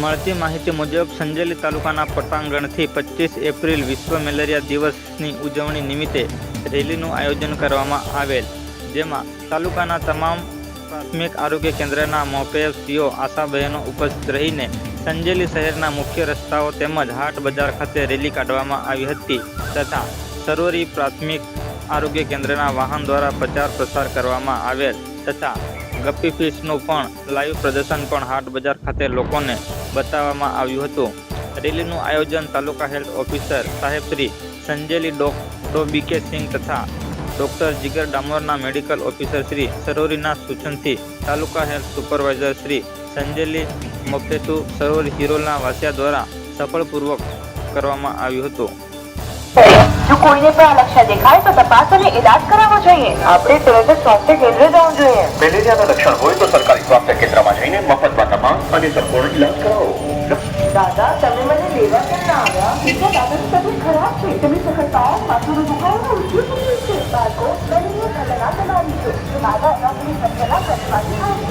મળતી માહિતી મુજબ, સંજેલી તાલુકાના પટાંગણથી પચીસ એપ્રિલ વિશ્વ મેલેરિયા દિવસની ઉજવણી નિમિત્તે રેલીનું આયોજન કરવામાં આવેલ, જેમાં તાલુકાના તમામ પ્રાથમિક આરોગ્ય કેન્દ્રના મોપેશીઓ, આશાબહેનો ઉપસ્થિત રહીને સંજેલી શહેરના મુખ્ય રસ્તાઓ તેમજ હાટ બજાર ખાતે રેલી કાઢવામાં આવી હતી તથા સરોરી પ્રાથમિક આરોગ્ય કેન્દ્રના વાહન દ્વારા પ્રચાર પ્રસાર કરવામાં આવેલ તથા ગપ્પી ફિશનું પણ લાઈવ પ્રદર્શન પણ હાટ બજાર ખાતે લોકોને બતાવવામાં આવ્યું હતું. રેલીનું આયોજન તાલુકા હેલ્થ ઓફિસર સાહેબ શ્રી સંજેલી ડોક્ટર બી કે સિંહ તથા ડોક્ટર જીગર ડામોરના મેડિકલ ઓફિસર શ્રી સરોરીના સૂચનથી તાલુકા હેલ્થ સુપરવાઇઝર શ્રી સંજેલી મફેતુ સરોવર હિરોલના વાસિયા દ્વારા સફળપૂર્વક કરવામાં આવ્યું હતું. જો કોઈને પણ આ લક્ષણ દેખાય તો તપાસ અને ઇલાજ કરાવવો જોઈએ. આપણે તરત જ સ્વાસ્થ્ય કેન્દ્ર જવું જોઈએ. મેલેરિયાના લક્ષણ હોય તો સરકારી સ્વાસ્થ્ય કેન્દ્રમાં જઈને મફતમાં તાપમાન અને સંપૂર્ણ ઇલાજ કરાવો દાદા, તમે મને લેવા કેમ ના આવ્યા? એ તો દાદાની તબિયત ખરાબ છે. તમે સખત તાવ માથાનો દુખાવો અને ઉલટી થઈ છે. બાળકો, તમે ખતરનાક બનાવી છે દાદા આપણી સત્યના પ્રતિભાવી